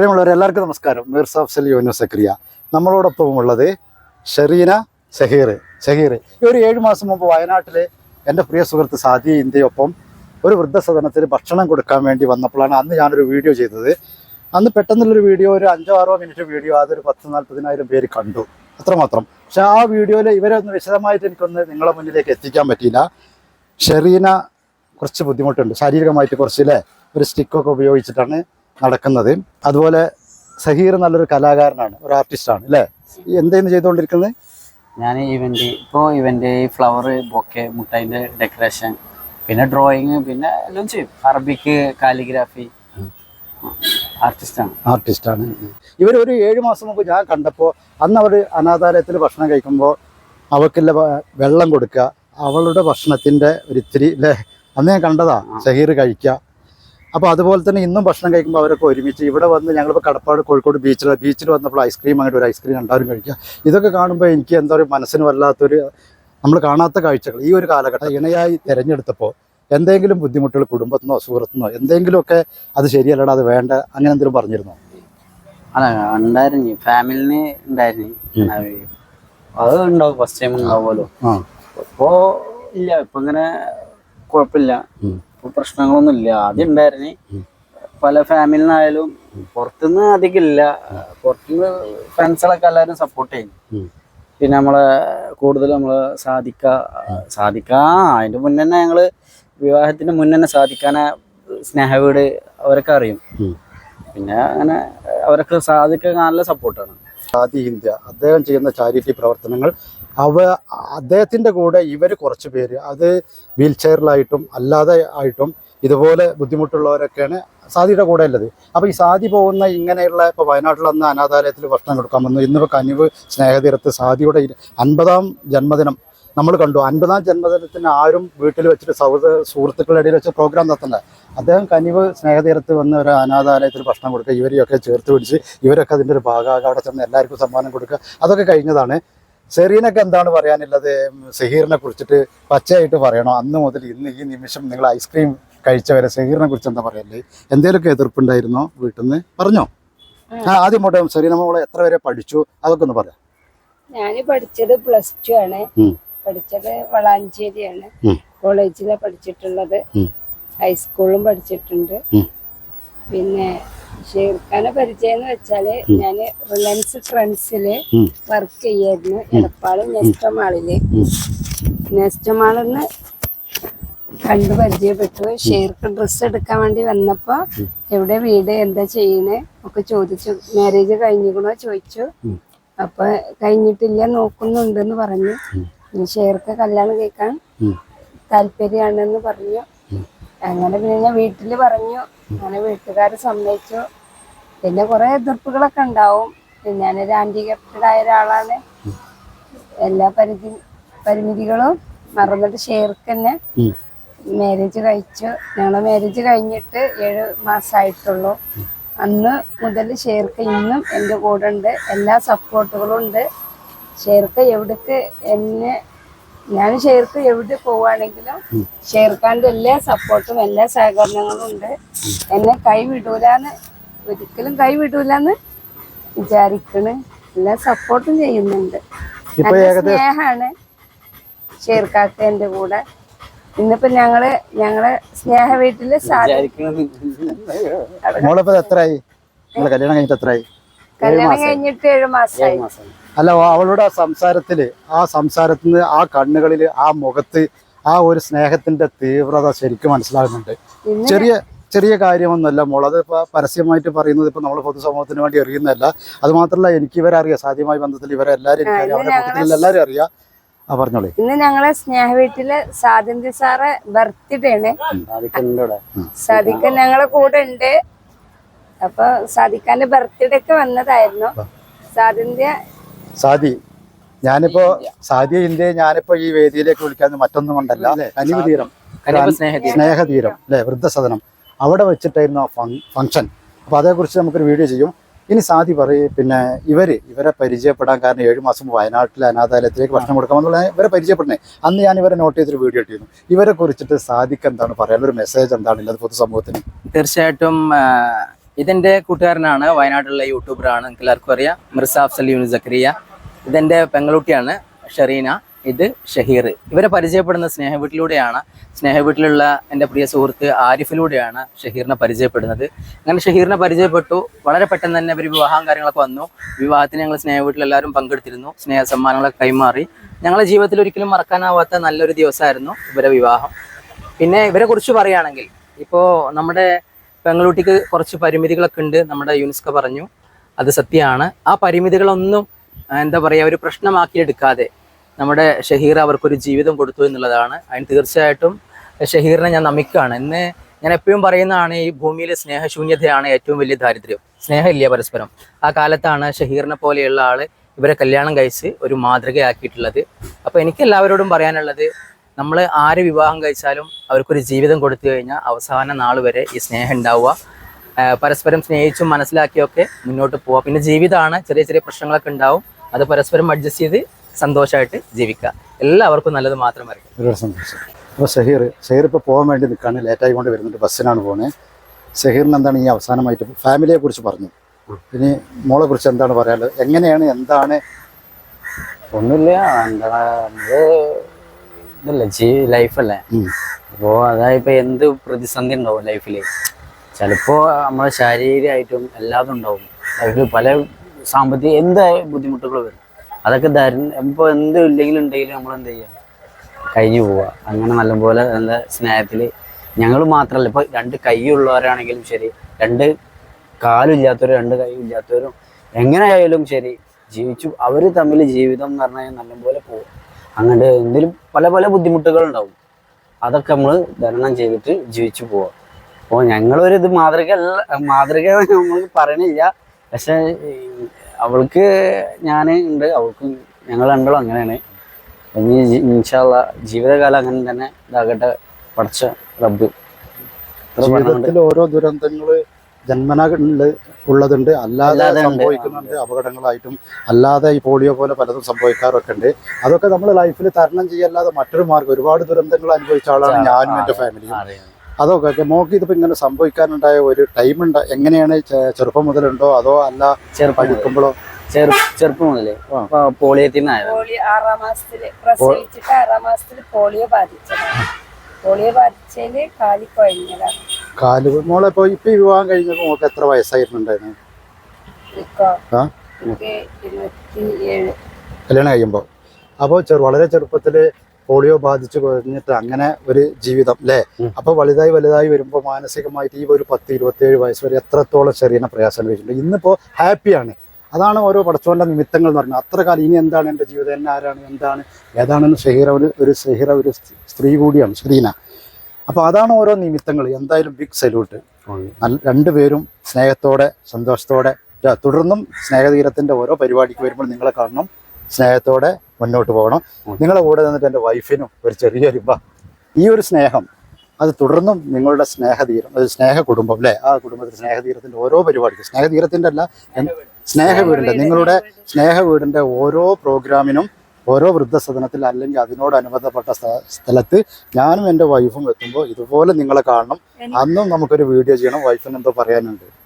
പ്രിയമുള്ളവരെ എല്ലാവർക്കും നമസ്കാരം. മിർസ അഫ്സൽ യൂനു സക്രിയ. നമ്മളോടൊപ്പം ഉള്ളത് ഷെറീന സഹീർ സഹീർ ഈ ഒരു ഏഴ് മാസം മുമ്പ് വയനാട്ടിലെ എന്റെ പ്രിയ സുഹൃത്ത് സാദി ഇന്ത്യയൊപ്പം ഒരു വൃദ്ധസദനത്തിൽ ഭക്ഷണം കൊടുക്കാൻ വേണ്ടി വന്നപ്പോഴാണ് അന്ന് ഞാനൊരു വീഡിയോ ചെയ്തത്. അന്ന് പെട്ടെന്നുള്ളൊരു വീഡിയോ ഒരു അഞ്ചോ ആറോ മിനിറ്റ് വീഡിയോ അതൊരു പത്ത് നാൽപ്പതിനായിരം പേര് കണ്ടു. അത്രമാത്രം. പക്ഷെ ആ വീഡിയോയിൽ ഇവരെ ഒന്ന് വിശദമായിട്ട് എനിക്കൊന്ന് നിങ്ങളെ മുന്നിലേക്ക് എത്തിക്കാൻ പറ്റിയില്ല. ഷെറീന കുറച്ച് ബുദ്ധിമുട്ടുണ്ട്. ശാരീരികമായിട്ട് കുറച്ച് അല്ലേ ഒരു സ്റ്റിക്കൊക്കെ ഉപയോഗിച്ചിട്ടാണ് നടക്കുന്നത്. അതുപോലെ സഹീർ നല്ലൊരു കലാകാരനാണ് ഒരു ആർട്ടിസ്റ്റാണ് അല്ലേ? എന്തെന്ന് ചെയ്തുകൊണ്ടിരിക്കുന്നത്? ഞാൻ ഇവന്റ് ഇപ്പോൾ ഈ ഫ്ലവർ ബൊക്കെ മുട്ടൈന്റെ ഡെക്കറേഷൻ പിന്നെ ഡ്രോയിങ് പിന്നെ എല്ലാം ചെയ്യും. അറബിക്ക് കാലിഗ്രാഫി ആർട്ടിസ്റ്റാണ്. ആർട്ടിസ്റ്റാണ്. ഇവർ ഒരു ഏഴ് മാസം മുമ്പ് ഞാൻ കണ്ടപ്പോൾ അന്ന് അവർ അനാഥാലയത്തിൽ ഭക്ഷണം കഴിക്കുമ്പോൾ അവൾക്കില്ല വെള്ളം കൊടുക്കുക അവളുടെ ഭക്ഷണത്തിന്റെ ഒരു ഇത്തിരി അല്ലേ? അന്ന് ഞാൻ കണ്ടതാ ഷഹീർ കഴിക്കുക അപ്പോൾ അതുപോലെ തന്നെ ഇന്നും ഭക്ഷണം കഴിക്കുമ്പോൾ അവരൊക്കെ ഒരുമിച്ച് ഇവിടെ വന്ന് ഞങ്ങളിപ്പോൾ കടപ്പാട് കോഴിക്കോട് ബീച്ചിൽ ബീച്ചിൽ വന്നപ്പോൾ ഐസ്ക്രീം അങ്ങോട്ട് ഒരു ഐസ്ക്രീം രണ്ടാവരും കഴിക്കുക. ഇതൊക്കെ കാണുമ്പോൾ എനിക്ക് എന്താ പറയുക മനസ്സിന് വല്ലാത്തൊരു നമ്മൾ കാണാത്ത കാഴ്ചകൾ. ഈ ഒരു കാലഘട്ടം ഇണയായി തിരഞ്ഞെടുത്തപ്പോൾ എന്തെങ്കിലും ബുദ്ധിമുട്ടുകൾ കുടുംബത്തിനോ സുഹൃത്തിനോ എന്തെങ്കിലുമൊക്കെ അത് ശരിയല്ലടാ അത് വേണ്ട അങ്ങനെ എന്തെങ്കിലും പറഞ്ഞിരുന്നോ? അല്ല ഉണ്ടായിരുന്നു. ഫാമിലിന് ഉണ്ടായിരുന്നു. അത് ഉണ്ടാവും. ഫസ്റ്റ് ടൈം ഉണ്ടാവുമല്ലോ. ഇപ്പോ ഇല്ല. ഇപ്പൊ ഇങ്ങനെ കുഴപ്പമില്ല. ഉം. ഇപ്പൊ പ്രശ്നങ്ങളൊന്നും ഇല്ല ആദ്യം ഉണ്ടായിരുന്നു. പല ഫാമിലിനായാലും പുറത്തുനിന്ന് അധികം ഇല്ല. പുറത്തുനിന്ന് ഫ്രണ്ട്സുകളൊക്കെ എല്ലാവരും സപ്പോർട്ട് ചെയ്യും. പിന്നെ നമ്മളെ കൂടുതൽ നമ്മൾ സാധിക്ക സാധിക്ക അതിന്റെ മുന്നേ തന്നെ ഞങ്ങൾ വിവാഹത്തിന് മുന്നേ തന്നെ സാധിക്കാനെ സ്നേഹവീട് അവരൊക്കെ അറിയും. പിന്നെ അങ്ങനെ അവരൊക്കെ സാധിക്ക നല്ല സപ്പോർട്ടാണ് ആദി ഇന്ത്യ. അദ്ദേഹം ചെയ്യുന്ന ചാരിറ്റി പ്രവർത്തനങ്ങൾ അവ അദ്ദേഹത്തിന്റെ കൂടെ ഇവർ കുറച്ച് പേര്. അത് വീൽ ചെയറിലായിട്ടും അല്ലാതെ ആയിട്ടും ഇതുപോലെ ബുദ്ധിമുട്ടുള്ളവരൊക്കെയാണ് സാദിയുടെ കൂടെ ഉള്ളത്. അപ്പോൾ ഈ സാദി പോകുന്ന ഇങ്ങനെയുള്ള ഇപ്പോൾ വയനാട്ടിൽ അന്ന് അനാഥാലയത്തിൽ ഭക്ഷണം കൊടുക്കാൻ വന്നു. ഇന്നിപ്പോൾ കനിവ് സ്നേഹതീരത്ത് സാദിയുടെ അൻപതാം ജന്മദിനം നമ്മൾ കണ്ടു. അൻപതാം ജന്മദിനത്തിന് ആരും വീട്ടിൽ വെച്ചിട്ട് സൗഹൃദ സുഹൃത്തുക്കളുടെ ഇടയിൽ വെച്ച് പ്രോഗ്രാം നടത്തണ്ടേ. അദ്ദേഹം കനിവ് സ്നേഹതീരത്ത് വന്ന് ഒരു അനാഥാലയത്തിൽ ഭക്ഷണം കൊടുക്കുക ഇവരെയൊക്കെ ചേർത്ത് പിടിച്ച് ഇവരൊക്കെ അതിന്റെ ഒരു ഭാഗമാകുക അവിടെ ചെന്ന് എല്ലാവർക്കും സമ്മാനം കൊടുക്കുക അതൊക്കെ കഴിഞ്ഞതാണ്. സെറീനൊക്കെ എന്താണ് പറയാനുള്ളത്? സഹീറിനെ കുറിച്ചിട്ട് പച്ചയായിട്ട് പറയണോ? അന്ന് മുതൽ ഇന്ന് ഈ നിമിഷം നിങ്ങൾ ഐസ്ക്രീം കഴിച്ചവരെ സഹീറിനെ കുറിച്ച് എന്താ പറയല്ലേ എന്തെങ്കിലുമൊക്കെ എതിർപ്പുണ്ടായിരുന്നോ വീട്ടിൽ നിന്ന് പറഞ്ഞോ. ആ. ആദ്യം പോട്ടെ സെറീന മോളെ എത്ര വരെ പഠിച്ചു? അതൊക്കെ ഒന്ന് പറയാം. ഞാൻ പഠിച്ചത് പ്ലസ് ടു ആണ്. പഠിച്ചത് വളാഞ്ചേരിയാണ്. കോളേജിലെ കോളേജിലാണ് പഠിച്ചിട്ടുള്ളത് ഹൈസ്കൂളും പഠിച്ചിട്ടുണ്ട്. പിന്നെ ഷേർഖാനെ പരിചയം എന്ന് വെച്ചാൽ ഞാൻ റിലയൻസ് ഫ്രണ്ട്സിൽ വർക്ക് ചെയ്യായിരുന്നു. എടപ്പാൾ നെസ്റ്റമാളിൽ. നെസ്റ്റമാളിന്ന് കണ്ടു പരിചയപ്പെട്ടു. ഷെയർക്ക് ഡ്രസ്സ് എടുക്കാൻ വേണ്ടി വന്നപ്പോ എവിടെ വീട് എന്താ ചെയ്യണേ ഒക്കെ ചോദിച്ചു. മാരേജ് കഴിഞ്ഞിക്കണോ ചോദിച്ചു. അപ്പൊ കഴിഞ്ഞിട്ടില്ല നോക്കുന്നുണ്ടെന്ന് പറഞ്ഞു. ഇനി ഷെയർക്ക് കല്യാണം കേൾക്കാൻ. താല്പര്യമാണെന്ന് പറഞ്ഞു. അങ്ങനെ പിന്നെ ഞാൻ വീട്ടിൽ പറഞ്ഞു. അങ്ങനെ വീട്ടുകാർ സമ്മതിച്ചു. പിന്നെ കുറെ എതിർപ്പുകളൊക്കെ ഉണ്ടാവും. ഞാനൊരു ഹാൻഡികാപ്റ്റഡ് ആയ ഒരാളാണ്. എല്ലാ പരിധി പരിമിതികളും മറന്നിട്ട് ഷെയർക്ക് തന്നെ. മാരേജ് കഴിച്ചു. ഞങ്ങളെ മാരേജ് കഴിഞ്ഞിട്ട് ഏഴ് മാസമായിട്ടുള്ളൂ അന്ന് മുതൽ ഷെയർക്ക് ഇന്നും എന്റെ കൂടെ ഉണ്ട് എല്ലാ സപ്പോർട്ടുകളും ഉണ്ട്. ഷെയർക്ക് എവിടേക്ക് എന്നെ ഞാൻ ഷെയർക്ക് എവിടെ പോവാണെങ്കിലും ഷെയർഖാന്റെ എല്ലാ സപ്പോർട്ടും എല്ലാ സഹകരണങ്ങളും ഉണ്ട്. എന്നെ കൈവിടൂലെന്ന് ഒരിക്കലും കൈവിടൂലെന്ന് വിചാരിക്കണ്. എല്ലാ സപ്പോർട്ടും ചെയ്യുന്നുണ്ട്. സ്നേഹാണ് ഷെയർക്കാക്ക് എന്റെ കൂടെ. ഇന്നിപ്പോ ഞങ്ങൾ ഞങ്ങളെ സ്നേഹ വീട്ടിൽ എത്രയായി കല്യാണം കഴിഞ്ഞിട്ട് എത്രയായി കല്യാണം കഴിഞ്ഞിട്ട് ഏഴു മാസമായി അല്ല അവളുടെ ആ സംസാരത്തിൽ ആ സംസാരത്തിന് ആ കണ്ണുകളിൽ ആ മുഖത്ത് ആ ഒരു സ്നേഹത്തിന്റെ തീവ്രത ശരിക്കും മനസ്സിലാകുന്നുണ്ട്. ചെറിയ ചെറിയ കാര്യമൊന്നുമല്ല മോൾ അത് ഇപ്പൊ പരസ്യമായിട്ട് പറയുന്നത് ഇപ്പൊ നമ്മൾ പൊതുസമൂഹത്തിന് വേണ്ടി അറിയുന്നതല്ല. അത് മാത്രമല്ല എനിക്ക് ഇവരെ അറിയാം. സാധ്യമായ ബന്ധത്തിൽ ഇവരെ എല്ലാവരും എനിക്കറിയാം അവരുടെ കുട്ടികളിൽ എല്ലാവരും അറിയാം. ആ പറഞ്ഞോളേ. ഇന്ന് ഞങ്ങളെ സ്നേഹ വീട്ടിൽ സ്വാതന്ത്ര്യ സാറ് ബർത്ത്ഡേ ആണ് സാധിക്കൻ ഞങ്ങളെ കൂടെ ഉണ്ട് അപ്പൊ സാദിഖാന്റെ ബർത്ത്ഡേക്ക് വന്നതായിരുന്നു. സ്വാതന്ത്ര്യ സാദി ഞാനിപ്പോ സാദി ഇന്ത്യ ഞാനിപ്പോ ഈ വേദിയിലേക്ക് വിളിക്കാൻ മറ്റൊന്നും കൊണ്ടല്ല. കനിവ് തീരം. സ്നേഹതീരം. അല്ലെ? വൃദ്ധസദനം. അവിടെ വെച്ചിട്ടായിരുന്നു ആ ഫംഗ്ഷൻ. അപ്പൊ അതേക്കുറിച്ച് നമുക്കൊരു വീഡിയോ ചെയ്യും. ഇനി സാദി പറയും പിന്നെ ഇവർ ഇവരെ പരിചയപ്പെടാൻ കാരണം ഏഴു മാസം വയനാട്ടിലെ അനാഥാലയത്തിലേക്ക് ഭക്ഷണം കൊടുക്കാമെന്നുള്ള ഇവരെ പരിചയപ്പെടുന്നേ. അന്ന് ഞാൻ ഇവരെ നോട്ട് ചെയ്തൊരു വീഡിയോ ഇട്ടിരുന്നു. ഇവരെ കുറിച്ചിട്ട് സാദിക്ക് എന്താണ് പറയാൻ ഒരു മെസ്സേജ് എന്താണ് ഉള്ളത് പൊതുസമൂഹത്തിന്? തീർച്ചയായിട്ടും ഇതെന്റെ കൂട്ടുകാരനാണ് വയനാട്ടിലുള്ള യൂട്യൂബറാണ് നിങ്ങൾക്ക് എല്ലാവർക്കും അറിയാം. മിർസ അഫ്സൽ സക്രിയ. ഇതെന്റെ പെങ്ങളുട്ടിയാണ് ഷെറീന. ഇത് ഷഹീർ. ഇവരെ പരിചയപ്പെടുന്ന സ്നേഹവീട്ടിലൂടെയാണ് സ്നേഹവീട്ടിലുള്ള എന്റെ പ്രിയ സുഹൃത്ത് ആരിഫിലൂടെയാണ് ഷഹീറിനെ പരിചയപ്പെടുന്നത്. അങ്ങനെ ഷഹീറിനെ പരിചയപ്പെട്ടു. വളരെ പെട്ടെന്ന് തന്നെ ഇവർ വിവാഹം കാര്യങ്ങളൊക്കെ വന്നു. വിവാഹത്തിന് ഞങ്ങൾ സ്നേഹവീട്ടിൽ എല്ലാവരും പങ്കെടുത്തിരുന്നു. സ്നേഹ സമ്മാനങ്ങളൊക്കെ കൈമാറി. ഞങ്ങളുടെ ജീവിതത്തിൽ ഒരിക്കലും മറക്കാനാവാത്ത നല്ലൊരു ദിവസമായിരുന്നു ഇവരെ വിവാഹം. പിന്നെ ഇവരെ കുറിച്ച് പറയുകയാണെങ്കിൽ ഇപ്പോൾ നമ്മുടെ പെങ്ങളുട്ടിക്ക് കുറച്ച് പരിമിതികളൊക്കെ ഉണ്ട് നമ്മുടെ യുനെസ്കോ പറഞ്ഞു. അത് സത്യമാണ്. ആ പരിമിതികളൊന്നും എന്താ പറയുക ഒരു പ്രശ്നമാക്കിയെടുക്കാതെ നമ്മുടെ ഷഹീർ അവർക്കൊരു ജീവിതം കൊടുത്തു എന്നുള്ളതാണ്. അതിന് തീർച്ചയായിട്ടും ഷഹീറിനെ ഞാൻ നമിക്കുകയാണ്. ഇന്ന് ഞാൻ എപ്പോഴും പറയുന്നതാണ് ഈ ഭൂമിയിലെ സ്നേഹശൂന്യതയാണ് ഏറ്റവും വലിയ ദാരിദ്ര്യം. സ്നേഹമില്ല പരസ്പരം. ആ കാലത്താണ് ഷഹീറിനെ പോലെയുള്ള ആൾ ഇവരെ കല്യാണം കഴിച്ച് ഒരു മാതൃകയാക്കിയിട്ടുള്ളത്. അപ്പോൾ എനിക്ക് എല്ലാവരോടും പറയാനുള്ളത് നമ്മൾ ആര് വിവാഹം കഴിച്ചാലും അവർക്കൊരു ജീവിതം കൊടുത്തു കഴിഞ്ഞാൽ അവസാന നാൾ വരെ ഈ സ്നേഹം ഉണ്ടാവുക. പരസ്പരം സ്നേഹിച്ചും മനസ്സിലാക്കിയൊക്കെ മുന്നോട്ട് പോവുക. പിന്നെ ജീവിതമാണ് ചെറിയ ചെറിയ പ്രശ്നങ്ങളൊക്കെ ഉണ്ടാവും. അത് പരസ്പരം അഡ്ജസ്റ്റ് ചെയ്ത് സന്തോഷമായിട്ട് ജീവിക്കുക. എല്ലാവർക്കും നല്ലത് മാത്രം വരയ്ക്കും ഒരുപാട് സന്തോഷം. അപ്പോൾ ഷഹീർ ഷഹീർ ഇപ്പോൾ പോകാൻ വേണ്ടി നിൽക്കുകയാണ് ലേറ്റായി കൊണ്ട് വരുന്നുണ്ട്. ബസ്സിനാണ് പോകുന്നത് ഷഹീറിന് എന്താണ് ഈ അവസാനമായിട്ട് ഫാമിലിയെ കുറിച്ച് പറഞ്ഞു. ഇനി മോളെ കുറിച്ച് എന്താണ് പറയാനുള്ളത്? എങ്ങനെയാണ് എന്താണ്? ഒന്നുമില്ല. എന്താ നമ്മൾ ഇതല്ലേ ജീ ലൈഫല്ലേ? അപ്പോ അപ്പോൾ അതായപ്പോൾ എന്ത് പ്രതിസന്ധി ഉണ്ടാവും ലൈഫിൽ ചിലപ്പോൾ നമ്മളെ ശാരീരികമായിട്ടും എല്ലാതും ഉണ്ടാവും. ലൈഫിൽ പല സാമ്പത്തിക എന്ത് ബുദ്ധിമുട്ടുകൾ വരും? അതൊക്കെ ധരി ഇപ്പോൾ എന്ത് ഇല്ലെങ്കിലും ഉണ്ടെങ്കിലും നമ്മൾ എന്ത് ചെയ്യുക കഴിഞ്ഞു പോവുക അങ്ങനെ നല്ലപോലെ നല്ല സ്നേഹത്തിൽ ഞങ്ങൾ മാത്രമല്ല ഇപ്പോൾ രണ്ട് കൈയുള്ളവരാണെങ്കിലും ശരി രണ്ട് കാലില്ലാത്തവരും രണ്ട് കൈയും ഇല്ലാത്തവരും എങ്ങനെയായാലും ശരി ജീവിച്ചു അവർ തമ്മിൽ ജീവിതം എന്ന് പറഞ്ഞാൽ നല്ലപോലെ പോകും അങ്ങോട്ട് എന്തെങ്കിലും പല പല ബുദ്ധിമുട്ടുകൾ ഉണ്ടാവും അതൊക്കെ നമ്മൾ തരണം ചെയ്തിട്ട് ജീവിച്ചു പോവാം. അപ്പോൾ ഞങ്ങളൊരു ഇത് മാതൃക അല്ല മാതൃക നമ്മൾ പറയണില്ല. പക്ഷെ അവൾക്ക് ഞാൻ ഉണ്ട് അവൾക്ക് ഞങ്ങൾ രണ്ടും അങ്ങനെയാണ്. ഇനി ഇൻഷാള്ള ജീവിതകാലം അങ്ങനെ തന്നെ ഇതാകട്ടെ പഠിച്ച റബ്ബ്. ഓരോ ദുരന്തങ്ങൾ ജന്മന ഉള്ള- ഉള്ളതുണ്ട്. അല്ലാതെ സംഭവിക്കുന്നുണ്ട്. അപകടങ്ങളായിട്ടും അല്ലാതെ ഈ പോളിയോ പോലെ പലതും സംഭവിക്കാറൊക്കെ ഉണ്ട്. അതൊക്കെ നമ്മൾ ലൈഫിൽ തരണം ചെയ്യല്ലാതെ മറ്റൊരു മാർഗം ഒരുപാട് ദുരന്തങ്ങൾ അനുഭവിച്ച ആളാണ് ഞാനും എന്റെ ഫാമിലിയും അതൊക്കെ മോക്ക് ഇതിപ്പോ ഇങ്ങനെ സംഭവിക്കാനുണ്ടായ ഒരു ടൈം ഉണ്ട് എങ്ങനെയാണ് ചെറുപ്പം മുതലുണ്ടോ? അതോ അല്ല. പഠിക്കുമ്പോഴോ? ചെറു ചെറുപ്പം മുതലേ. പോളിയോ ആറാം മാസത്തിൽ പ്രസവിച്ചിട്ട് ആറാം മാസത്തിൽ പോളിയോ ബാധിച്ചതിൽ കാലി കുഴഞ്ഞതാണ്. കാൽ മോളെ ഇപ്പൊ ഇപ്പൊ വിവാഹം കഴിഞ്ഞപ്പോൾ മോക്ക് എത്ര വയസ്സായിരുന്നുണ്ടായിരുന്നു ആ? കല്യാണം കഴിയുമ്പോൾ അപ്പോൾ ചെറു വളരെ ചെറുപ്പത്തിൽ പോളിയോ ബാധിച്ചു കഴിഞ്ഞിട്ട് അങ്ങനെ ഒരു ജീവിതം അല്ലേ അപ്പൊ അപ്പോൾ വലുതായി വലുതായി വരുമ്പോൾ മാനസികമായിട്ട് ഈ ഒരു പത്ത് ഇരുപത്തേഴ് വയസ്സ് വരെ എത്രത്തോളം ചെറിയ പ്രയാസം അനുഭവിച്ചിട്ടുണ്ട് ഇന്നിപ്പോൾ ഹാപ്പിയാണ്. അതാണ് ഓരോ പടച്ചോന്റെ നിമിത്തങ്ങൾ എന്ന് പറഞ്ഞാൽ അത്ര കാലം ഇനി എന്താണ് എന്റെ ജീവിതം? എന്നെ ആരാണ്? എന്താണ്? ഏതാണെന്ന് ഷഹീറ ഒരു ഒരു ഷഹീറ ഒരു സ്ത്രീ കൂടിയാണ് ഷെറീന അപ്പോൾ അതാണ് ഓരോ നിമിത്തങ്ങൾ. എന്തായാലും ബിഗ് സല്യൂട്ട് രണ്ടുപേരും സ്നേഹത്തോടെ സന്തോഷത്തോടെ തുടർന്നും സ്നേഹതീരത്തിന്റെ ഓരോ പരിപാടിക്ക് വരുമ്പോൾ നിങ്ങളെ കാണണം സ്നേഹത്തോടെ മുന്നോട്ട് പോകണം. നിങ്ങളെ കൂടെ നിന്നിട്ട് എന്റെ വൈഫിനും ഒരു ചെറിയൊരു രൂപ ഈ ഒരു സ്നേഹം അത് തുടർന്നും നിങ്ങളുടെ സ്നേഹതീരം ഒരു സ്നേഹ കുടുംബം അല്ലേ? ആ കുടുംബത്തിൽ സ്നേഹതീരത്തിന്റെ ഓരോ പരിപാടിക്കും സ്നേഹതീരത്തിന്റെ അല്ല സ്നേഹ വീടിന്റെ നിങ്ങളുടെ സ്നേഹ വീടിന്റെ ഓരോ പ്രോഗ്രാമിനും ഓരോ വൃദ്ധസദനത്തിൽ അല്ലെങ്കിൽ അതിനോടനുബന്ധപ്പെട്ട സ്ഥ- സ്ഥലത്ത് ഞാനും എന്റെ വൈഫും എത്തുമ്പോൾ ഇതുപോലെ നിങ്ങളെ കാണണം. അന്നും നമുക്കൊരു വീഡിയോ ചെയ്യണം. വൈഫിന് എന്തോ പറയാനുണ്ട്.